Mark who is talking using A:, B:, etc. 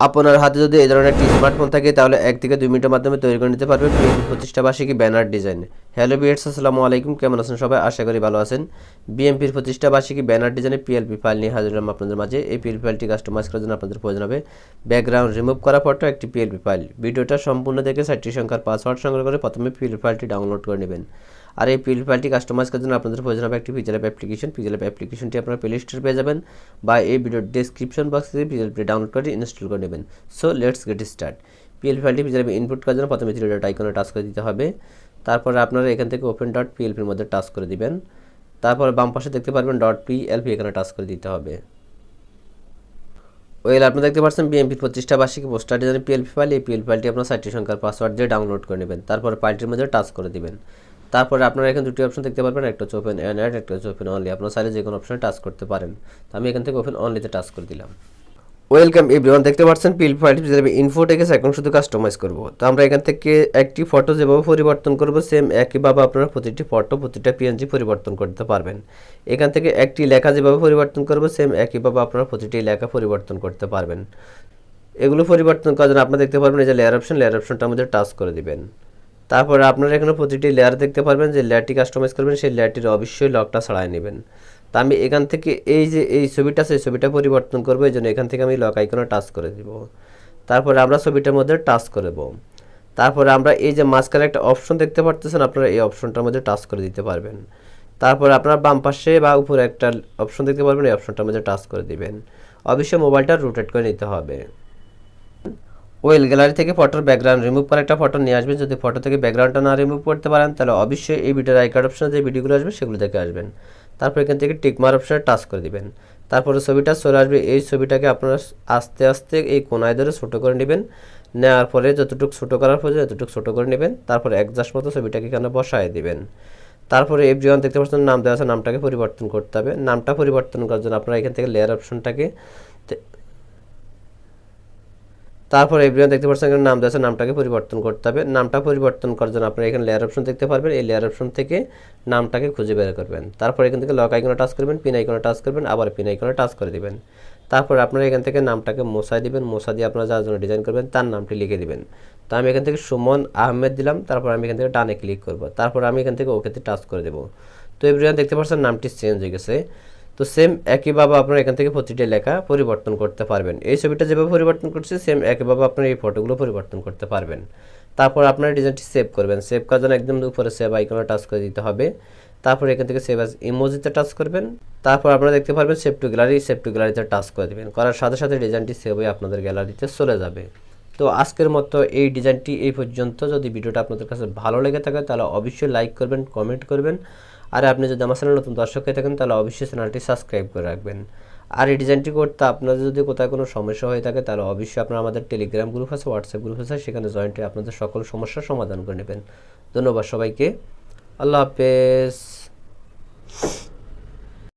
A: আপনার হাতে যদি এই ধরনের একটি স্মার্টফোন থাকে, তাহলে এক থেকে দুই মিনিটের মাধ্যমে তৈরি করে নিতে পারবেন প্রতিষ্ঠা বার্ষিকী ব্যানার ডিজাইন। হ্যালো বিএডস আসসালামু আলাইকুম। কেমন আছেন সবাই? আশা করি ভালো আছেন। বিএমপির প্রতিষ্ঠা বার্ষিকী ব্যানার ডিজাইনে পিএলপি ফাইল নিয়ে হাজির হলাম আপনাদের মাঝে। এই পিএলপি ফাইলটি কাস্টমাইজ করার জন্য আপনাদের প্রয়োজন হবে ব্যাকগ্রাউন্ড রিমুভ করা ফটো একটি পিএলপি ফাইল ভিডিওটা সম্পূর্ণ দেখে সাইটটি সংখ্যার পাসওয়ার্ড সংগ্রহ করে প্রথমে পিএলপি ফাইলটি ডাউনলোড করে নেবেন। আর এই ফাইলটি কাস্টমাইজ করার জন্য আপনাদের প্রয়োজন হবে একটি Pixel app application Pixel app অ্যাপ্লিকেশনটি আপনারা প্লে স্টোর পেয়ে যাবেন বা এই ভিডিওর ডেসক্রিপশন বক্সে থেকে পিজেল ডাউনলোড করে ইনস্টল করে নেবেন। So let's get start PL ফাইলটি পিজেল ইনপুট করার জন্য প্রথমে থ্রি ডট আইকনে টাচ করে দিতে হবে। তারপরে আপনারা এখান থেকে ওপেন ডট পিএলপির মধ্যে টাচ করে দিবেন। তারপরে বাম পাশে দেখতে পারবেন ডট পিএলপি এখানে টাচ করে দিতে হবে। ওয়েল আপনি দেখতে পাচ্ছেন বিএমপির প্রতিষ্ঠা বার্ষিকী পোস্টার ডিজাইন পিএলপি ফাইল এই পিএল ফাইলটি আপনার সাইটটি সংখ্যার পাসওয়ার্ড দিয়ে ডাউনলোড করে নেবেন। তারপরে ফাইলটির মধ্যে টাচ করে দিবেন। তারপরে আপনারা এখানে দুটি অপশন দেখতে পারবেন, একটা হচ্ছে ওপেন অ্যান্ড একটা হচ্ছে ওপেন অনলি আপনার চাইলে যে কোনো অপশনে টাচ করতে পারেন। তো আমি এখান থেকে ওপেন অনলিতে টাচ করে দিলাম। ওয়েলকাম এভরিওয়ান দেখতে পাচ্ছেন পিল ফাইলটি যেভাবে ইনফো টেকেছে এখন শুধু কাস্টমাইজ করব। তো আমরা এখান থেকে একটি ফটো যেভাবে পরিবর্তন করব সেম একইভাবে আপনারা প্রতিটি ফটো প্রতিটা পিএনজি পরিবর্তন করতে পারবেন। এখান থেকে একটি লেখা যেভাবে পরিবর্তন করব সেম একইভাবে আপনারা প্রতিটি লেখা পরিবর্তন করতে পারবেন। এগুলো পরিবর্তন করার জন্য আপনারা দেখতে পারবেন এই যে লেয়ার অপশন লেয়ার অপশনটা আমাদের টাচ করে দিবেন। তারপরে আপনারা এখানে প্রতিটি লেয়ার দেখতে পারবেন যে লেয়ারটি কাস্টমাইজ করবেন, সেই লেয়ারটির অবশ্যই লকটা ছাড়াই নেবেন। তা আমি এখান থেকে এই যে, এই ছবিটা সেই ছবিটা পরিবর্তন করব, এই জন্য এখান থেকে আমি লক আইকনে টাচ করে দিব। তারপরে আমরা ছবিটার মধ্যে টাচ করব তারপরে আমরা এই যে মাঝখানে একটা অপশন দেখতে পারতেছেন, আপনারা এই অপশনটার মধ্যে টাচ করে দিতে পারবেন। তারপরে আপনার বাম পাশে বা উপরে একটা অপশন দেখতে পারবেন, এই অপশনটার মধ্যে টাচ করে দিবেন। অবশ্যই মোবাইলটা রোটেট করে নিতে হবে। ওয়েল গ্যালারি থেকে ফটোর ব্যাকগ্রাউন্ড রিমুভ করে একটা ফটো নিয়ে আসবেন। যদি ফটো থেকে ব্যাকগ্রাউন্ডটা না রিমুভ করতে পারেন, তাহলে অবশ্যই এই ভিডিওর আই কার্ড অপশনে যে ভিডিওগুলো আসবে, সেগুলো দেখে আসবেন। তারপর এখান থেকে টিকমার অপশনে টাচ করে দিবেন। তারপরে ছবিটা চলে আসবে। এই ছবিটাকে আপনারা আস্তে আস্তে এই কোনায় ধরে ছোটো করে নেবেন। নেওয়ার পরে যতটুকু ছোটো করার পরে যতটুকু ছোটো করে নেবেন। তারপরে একজাস্ট মতো ছবিটাকে এখানে বসায় দিবেন। তারপরে এভরিওয়ান দেখতে পাচ্ছেন, নাম দেওয়া আছে, নামটাকে পরিবর্তন করতে হবে। নামটা পরিবর্তন করার জন্য আপনারা এখান থেকে লেয়ার অপশনটাকে তারপর এভরিওয়ান দেখতে পাচ্ছেন এখানে নাম দেওয়া নামটাকে পরিবর্তন করতে হবে। নামটা পরিবর্তন করার জন্য আপনারা এখানে লেয়ার অপশন দেখতে পারবেন। এই লেয়ার অপশন থেকে নামটাকে খুঁজে বের করবেন। তারপর এখান থেকে লক আইকনে টাচ করবেন পিন আইকনে টাচ করবেন, আবার পিন আইকনে টাচ করে দিবেন। তারপর আপনারা এখান থেকে নামটাকে মোসাই দিবেন মোসা দিয়ে আপনারা যার জন্য ডিজাইন করবেন তার নামটি লিখে দিবেন। তো আমি এখান থেকে সুমন আহমেদ দিলাম, তারপর আমি এখান থেকে ডানে ক্লিক করব। তারপর আমি এখান থেকে ওকেতে টাচ করে দেবো। তো এভরিওয়ান দেখতে পাচ্ছেন নামটি চেঞ্জ হয়ে গেছে। তো সেম একইভাবে আপনারা এখান থেকে প্রতিটি লেখা পরিবর্তন করতে পারবেন। এই ছবিটা যেভাবে পরিবর্তন করছে সেম একইভাবে আপনারা এই ফটোগুলো পরিবর্তন করতে পারবেন। তারপর আপনারা ডিজাইনটি সেভ করবেন। সেভ করার জন্য একদম উপরে সেভ আইকনে টাচ করে দিতে হবে। তারপর এখান থেকে সেভ অ্যাজ ইমোজিতে টাচ করবেন। তারপর আপনারা দেখতে পারবেন save to gallery save to গ্যালারিতে টাচ করে দেবেন। করার সাথে সাথে ডিজাইনটি সেভ হয়ে আপনাদের গ্যালারিতে চলে যাবে। তো আজকের মতো এই ডিজাইনটি এই পর্যন্ত। যদি ভিডিওটা আপনাদের কাছে ভালো লেগে থাকে, তাহলে অবশ্যই লাইক করবেন কমেন্ট করবেন। আর আপনি যদি আমার চ্যানেল নতুন দর্শক হয়ে থাকেন, তাহলে অবশ্যই চ্যানেলটি সাবস্ক্রাইব করে রাখবেন। আর এই ডিজাইনটি করতে আপনাদের যদি কোথাও কোনো সমস্যা হয়ে থাকে, তাহলে অবশ্যই আপনারা আমাদের টেলিগ্রাম গ্রুপ আছে হোয়াটসঅ্যাপ গ্রুপ আছে, সেখানে জয়েন্টে আপনাদের সকল সমস্যার সমাধান করে নেবেন। ধন্যবাদ সবাইকে। আল্লাহ হাফেজ।